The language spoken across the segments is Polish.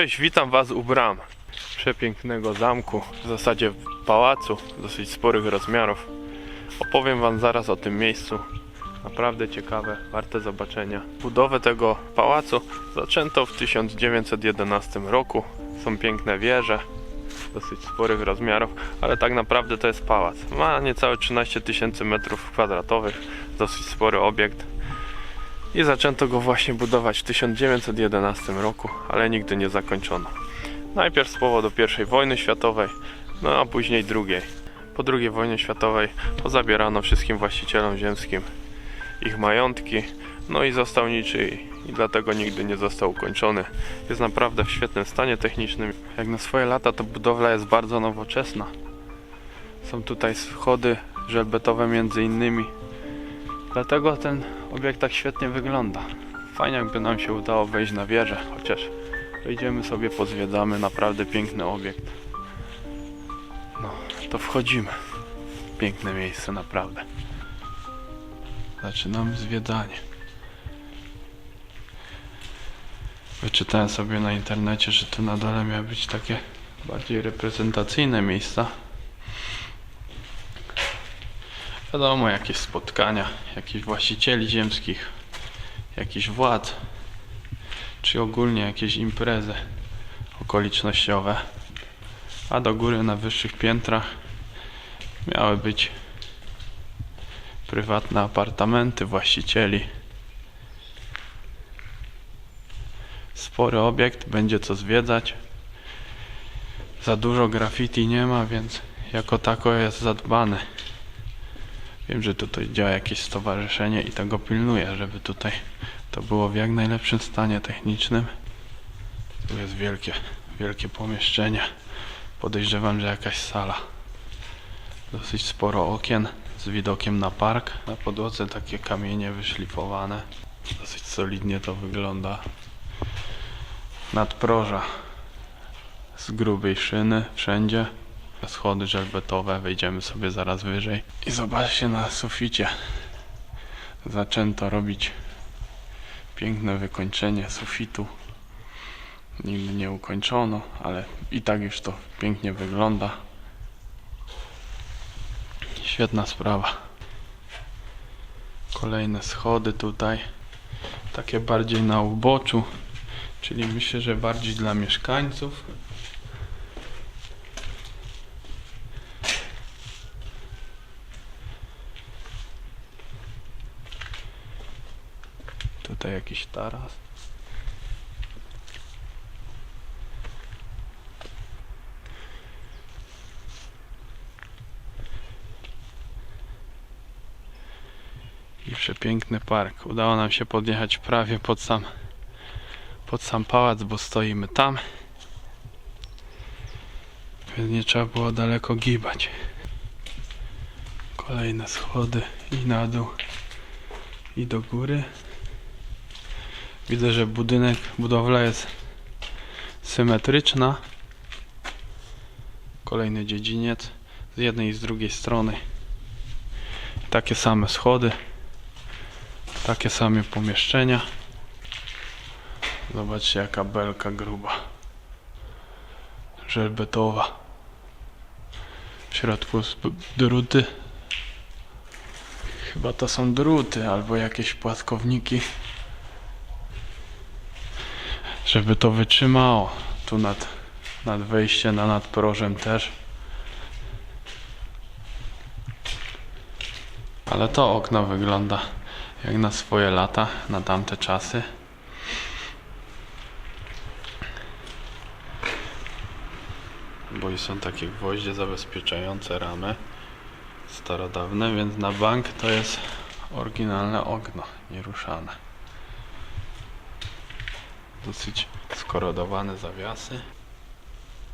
Cześć, witam Was u bram przepięknego zamku, w zasadzie pałacu dosyć sporych rozmiarów. Opowiem Wam zaraz o tym miejscu. Naprawdę ciekawe, warte zobaczenia. Budowę tego pałacu zaczęto w 1911 roku. Są piękne wieże, dosyć sporych rozmiarów, ale tak naprawdę to jest pałac. Ma niecałe 13 tysięcy metrów kwadratowych, dosyć spory obiekt. I zaczęto go właśnie budować w 1911 roku, ale nigdy nie zakończono. Najpierw z powodu I wojny światowej, no a później drugiej. Po II wojnie światowej pozabierano wszystkim właścicielom ziemskim ich majątki, no i został niczyj i dlatego nigdy nie został ukończony. Jest naprawdę w świetnym stanie technicznym. Jak na swoje lata to budowla jest bardzo nowoczesna. Są tutaj schody żelbetowe między innymi. Dlatego ten obiekt tak świetnie wygląda. Fajnie jakby nam się udało wejść na wieżę, chociaż wejdziemy sobie, pozwiedzamy, naprawdę piękny obiekt. No, to wchodzimy. Piękne miejsce, naprawdę. Zaczynamy zwiedzanie. Wyczytałem sobie na internecie, że tu na dole miały być takie bardziej reprezentacyjne miejsca. Wiadomo, jakieś spotkania, jakichś właścicieli ziemskich, jakichś władz, czy ogólnie jakieś imprezy okolicznościowe. A do góry na wyższych piętrach miały być prywatne apartamenty właścicieli. Spory obiekt, będzie co zwiedzać. Za dużo graffiti nie ma, więc jako tako jest zadbany. Wiem, że tutaj działa jakieś stowarzyszenie i tego pilnuje, żeby tutaj to było w jak najlepszym stanie technicznym. Tu jest wielkie, wielkie pomieszczenie. Podejrzewam, że jakaś sala. Dosyć sporo okien z widokiem na park. Na podłodze takie kamienie wyszlifowane. Dosyć solidnie to wygląda. Nadproża z grubej szyny wszędzie. Schody żelbetowe, wejdziemy sobie zaraz wyżej. I zobaczcie na suficie. Zaczęto robić piękne wykończenie sufitu. Nigdy nie ukończono, ale i tak już to pięknie wygląda. Świetna sprawa. Kolejne schody tutaj. Takie bardziej na uboczu, czyli myślę, że bardziej dla mieszkańców. Tutaj jakiś taras. I przepiękny park. Udało nam się podjechać prawie pod sam pod sam pałac, bo stoimy tam. Więc nie trzeba było daleko gibać. Kolejne schody i na dół i do góry. Widzę, że budynek, budowla jest symetryczna. Kolejny dziedziniec z jednej i z drugiej strony. Takie same schody. Takie same pomieszczenia. Zobaczcie jaka belka gruba. Żelbetowa. W środku druty. Chyba to są druty albo jakieś płaskowniki. Żeby to wytrzymało. Tu nad, nad wejściem na nadprożem też. Ale to okno wygląda jak na swoje lata, na tamte czasy. Bo i są takie gwoździe zabezpieczające ramę starodawne, więc na bank to jest oryginalne okno, nieruszane. Dosyć skorodowane zawiasy.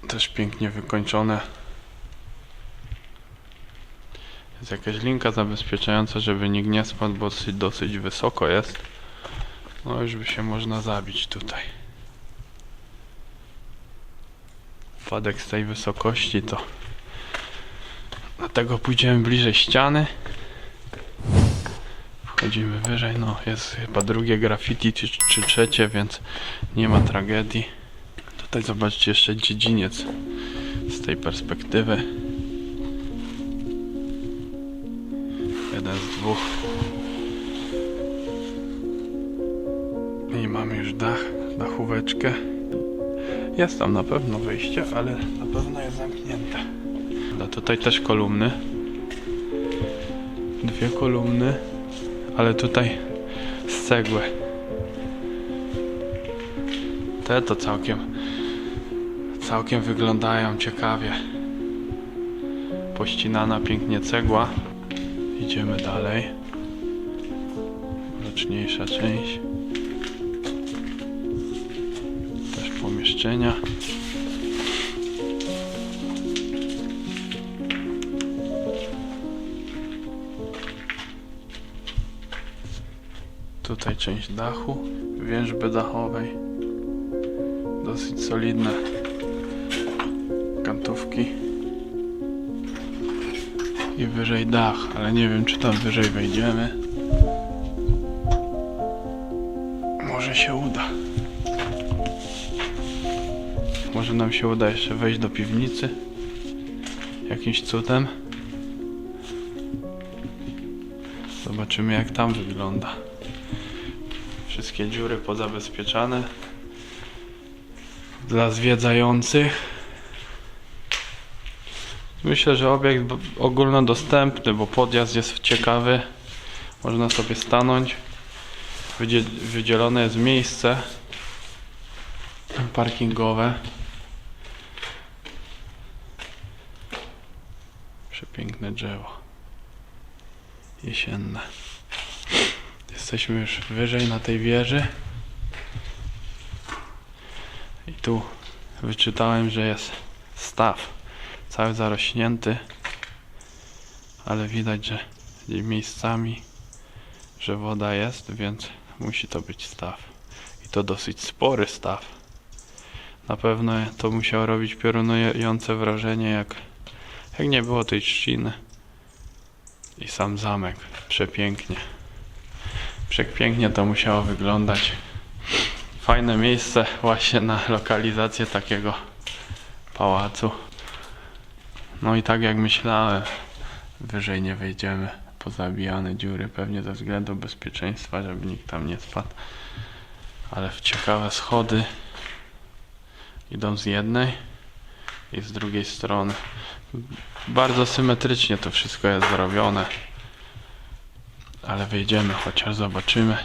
Też pięknie wykończone. Jest jakaś linka zabezpieczająca, żeby nikt nie spadł, bo dosyć, dosyć wysoko jest. No już by się można zabić tutaj. Wpadek z tej wysokości to dlatego pójdziemy bliżej ściany. Wchodzimy wyżej, no jest chyba drugie graffiti czy, czy trzecie, więc nie ma tragedii. Tutaj zobaczcie jeszcze dziedziniec z tej perspektywy. Jeden z dwóch. I mamy już dach, dachóweczkę. Jest tam na pewno wyjście, ale na pewno jest zamknięte. No tutaj też kolumny. Dwie kolumny, ale tutaj z cegły. Te to całkiem całkiem wyglądają ciekawie. Pościnana pięknie cegła. Idziemy dalej. Roczniejsza część. Też pomieszczenia. Tutaj część dachu, więźby dachowej. Dosyć solidne kantówki. I wyżej dach, ale nie wiem czy tam wyżej wejdziemy. Może się uda. Może nam się uda jeszcze wejść do piwnicy. Jakimś cudem. Zobaczymy jak tam wygląda. Wszystkie dziury pozabezpieczane. Dla zwiedzających. Myślę, że obiekt ogólnodostępny, bo podjazd jest ciekawy. Można sobie stanąć. Wydzie- wydzielone jest miejsce parkingowe. Przepiękne drzewo. Jesienne. Jesteśmy już wyżej na tej wieży. I tu wyczytałem, że jest staw cały zarośnięty, ale widać, że miejscami, że woda jest, więc musi to być staw. I to dosyć spory staw. Na pewno to musiało robić piorunujące wrażenie, jak, jak nie było tej trzciny. I sam zamek, przepięknie. Przepięknie to musiało wyglądać. Fajne miejsce właśnie na lokalizację takiego pałacu. No i tak jak myślałem, wyżej nie wejdziemy. Pozabijane dziury, pewnie ze względu bezpieczeństwa, żeby nikt tam nie spadł. Ale w ciekawe schody idą z jednej i z drugiej strony. Bardzo symetrycznie to wszystko jest zrobione. Ale wejdziemy, chociaż zobaczymy.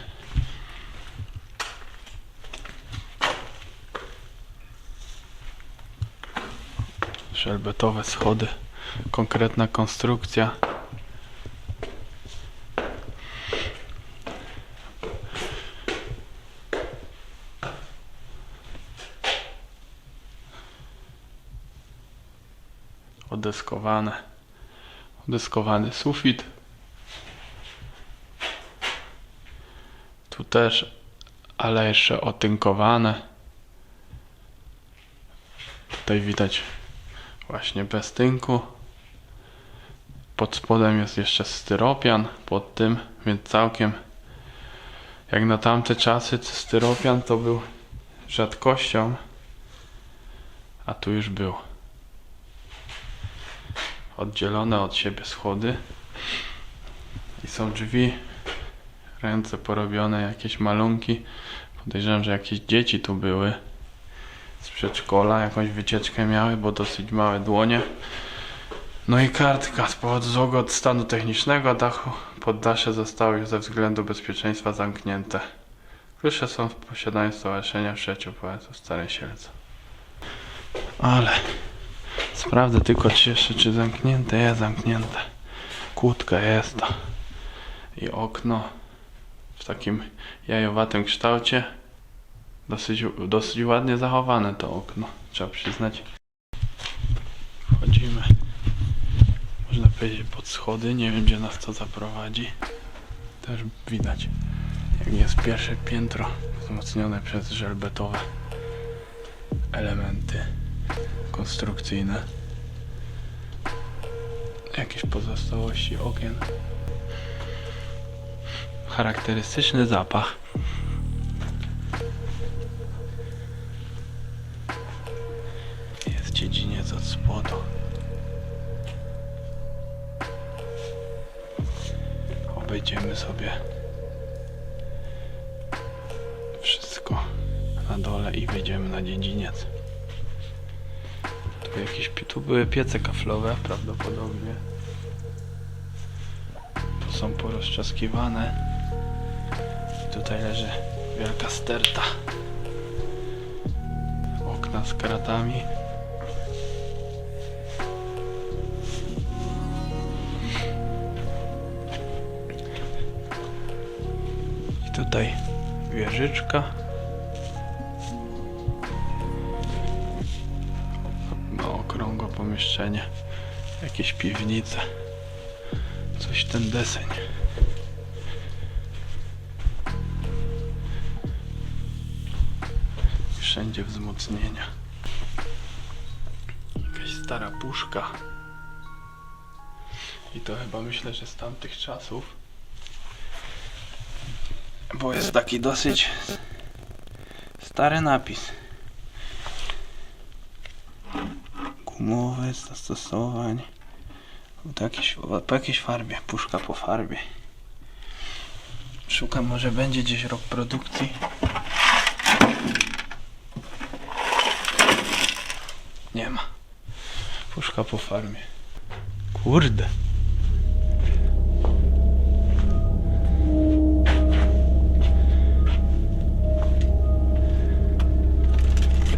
Szelbetowe schody. Konkretna konstrukcja. Odeskowane. Odeskowany sufit. Tu też, ale jeszcze otynkowane. Tutaj widać właśnie bez tynku. Pod spodem jest jeszcze styropian pod tym, więc całkiem jak na tamte czasy styropian to był rzadkością, a tu już był. Oddzielone od siebie schody i są drzwi, ręce porobione, jakieś malunki. Podejrzewam, że jakieś dzieci tu były z przedszkola jakąś wycieczkę miały, bo dosyć małe dłonie. No i kartka z powodu złego stanu technicznego dachu poddasze zostały już ze względu bezpieczeństwa zamknięte. Klucze są w posiadaniu Stowarzyszenia Przyjaciół Poetów Starej Sielce. Ale sprawdzę tylko czy jeszcze czy zamknięte jest zamknięte. Kłódka jest to. I okno w takim jajowatym kształcie. Dosyć, dosyć ładnie zachowane to okno, trzeba przyznać. Wchodzimy. Można powiedzieć pod schody, nie wiem gdzie nas to zaprowadzi. Też widać, jak jest pierwsze piętro wzmocnione przez żelbetowe elementy konstrukcyjne. Jakieś pozostałości okien. Charakterystyczny zapach. dziedziniec od spodu. Obejdziemy sobie wszystko na dole i wejdziemy na dziedziniec. Tu, jakieś, tu były piece kaflowe prawdopodobnie. Są porozczaskiwane. Tutaj leży wielka sterta. Okna z kratami. I tutaj wieżyczka. No, okrągłe pomieszczenie. Jakieś piwnice. Coś ten deseń. Wszędzie wzmocnienia. Jakaś stara puszka. I to chyba myślę, że z tamtych czasów. Bo jest taki dosyć stary napis. Gumowy zastosowań. Po jakiejś, po jakiejś farbie. Puszka po farbie. Szukam, może będzie gdzieś rok produkcji. Nie ma. Puszka po farmie. Kurde.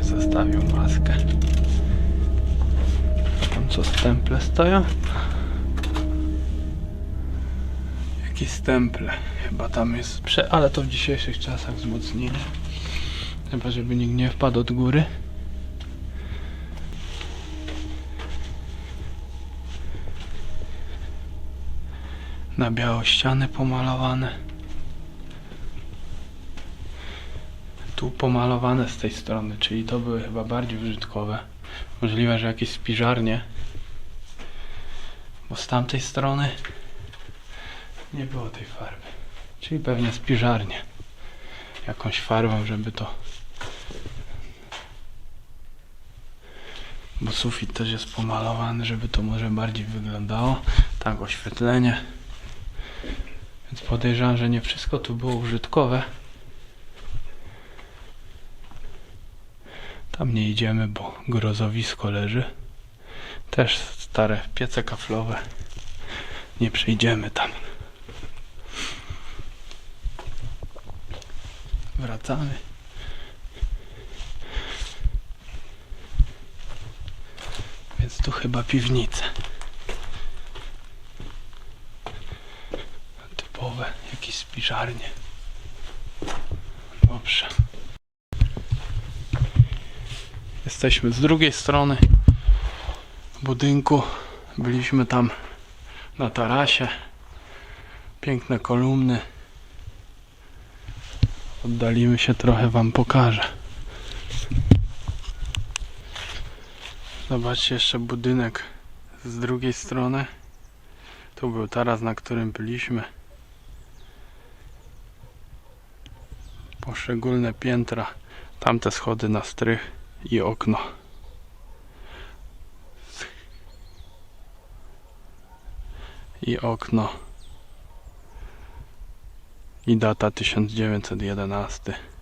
Zostawił maskę. Tam co stemple stoją? Jakie stemple? Chyba tam jest prze... Ale to w dzisiejszych czasach wzmocnienie. Chyba żeby nikt nie wpadł od góry. Na biało ściany pomalowane. Tu pomalowane z tej strony, czyli to były chyba bardziej użytkowe. Możliwe, że jakieś spiżarnie. Bo z tamtej strony nie było tej farby. Czyli pewnie spiżarnie. Jakąś farbą, żeby to. Bo sufit też jest pomalowany, żeby to może bardziej wyglądało. Tak, oświetlenie. Więc podejrzewam, że nie wszystko tu było użytkowe. Tam nie idziemy, bo grozowisko leży. Też stare piece kaflowe. Nie przejdziemy tam. Wracamy. Więc tu chyba piwnice. Typowe, jakieś spiżarnie. Dobrze. Jesteśmy z drugiej strony budynku. Byliśmy tam na tarasie. Piękne kolumny. Oddalimy się trochę, Wam pokażę. Zobaczcie jeszcze budynek z drugiej strony. Tu był taras, na którym byliśmy. Poszczególne piętra. Tamte schody na strych i okno. I okno. I data 1911.